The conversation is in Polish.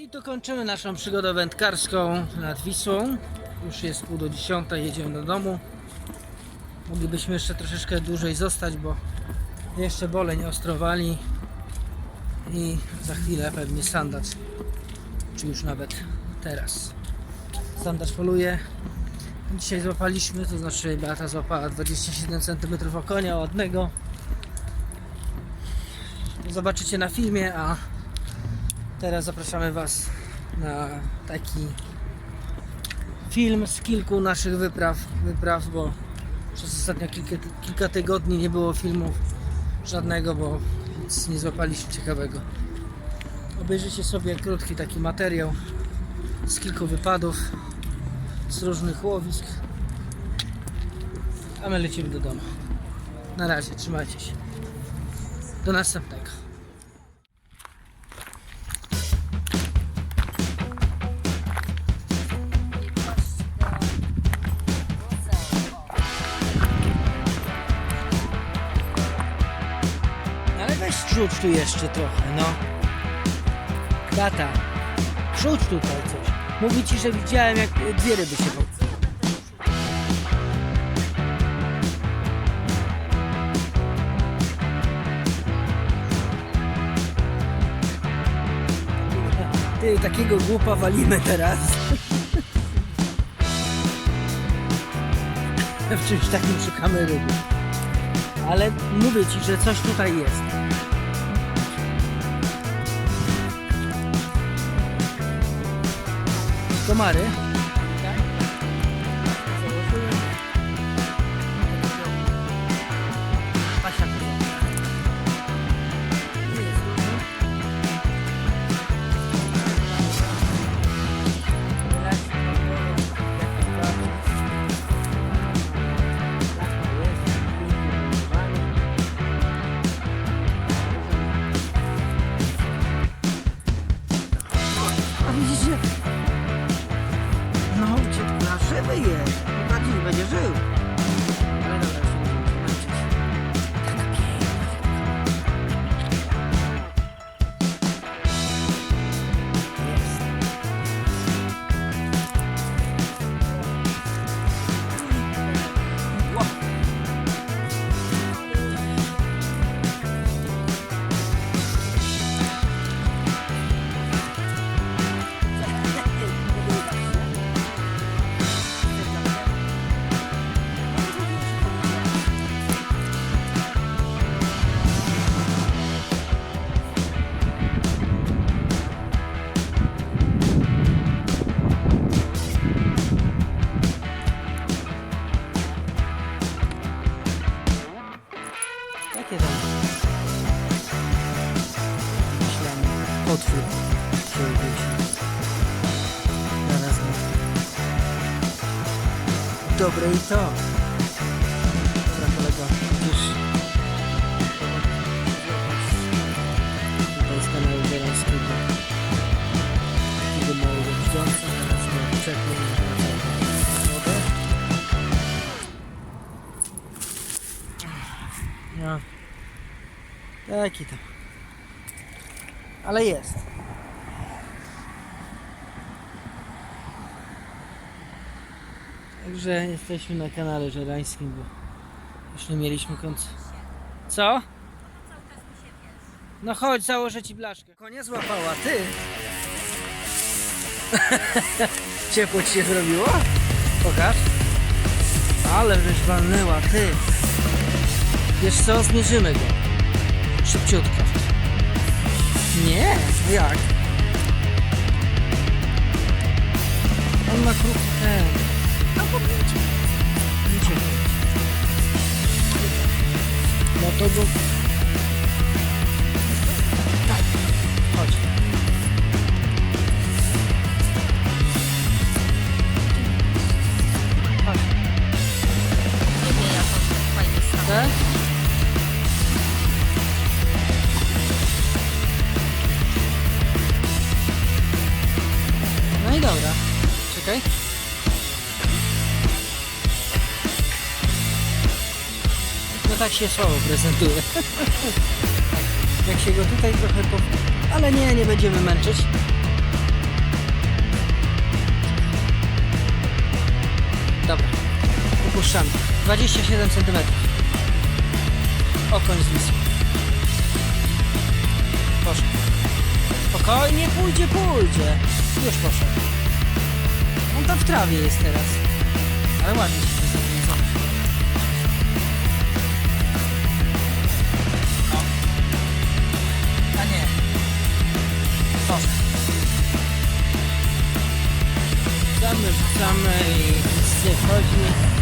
I tu kończymy naszą przygodę wędkarską nad Wisłą. Już jest pół do dziesiątej, jedziemy do domu. Moglibyśmy jeszcze troszeczkę dłużej zostać, bo jeszcze bole nie ostrowali. I za chwilę pewnie sandacz, czy już nawet teraz. Sandacz poluje. Dzisiaj złapaliśmy, to znaczy Beata złapała 27 cm okonia ładnego. Zobaczycie na filmie, a teraz zapraszamy Was na taki film z kilku naszych wypraw, wypraw bo przez ostatnio kilka, kilka tygodni nie było filmów żadnego, bo nic nie złapaliśmy ciekawego. Obejrzyjcie sobie krótki taki materiał z kilku wypadów, z różnych łowisk, a my lecimy do domu. Na razie, trzymajcie się. Do następnego. Weź rzuć tu jeszcze trochę, no. Tata, rzuć tutaj coś. Mówi ci, że widziałem jak dwie ryby się po... Ty, takiego głupa walimy teraz. w czymś takim szukamy ryby. Ale mówię ci, że coś tutaj jest. Komary. Tam? Myślamy. Potwór. Chciał być. Zaraz. Dobre i to. Taki tam. Ale jest. Także jesteśmy na kanale żerańskim, bo już nie mieliśmy końca. Co? No chodź, założę ci blaszkę. Konia złapała, ty. Ciepło ci się zrobiło? Pokaż. Ale żeś walnęła, ty. Wiesz co, zmierzymy go. Szybciutko. Nie, jak? On ma krótki ten. No bo. Wiecie. No to go... dobra. Czekaj. No tak się słabo prezentuje. Jak się go tutaj trochę po... Ale nie, nie będziemy męczyć. Dobra. Upuszczamy. 27 cm. Okoń z lisą. Poszedł. Spokojnie pójdzie, pójdzie. Już poszedł. Trawie jest teraz. Ale ładnie się przedstawia. Zobacz. O. A nie. Poszedł. Rzucamy, rzucamy i nic nie wchodzi.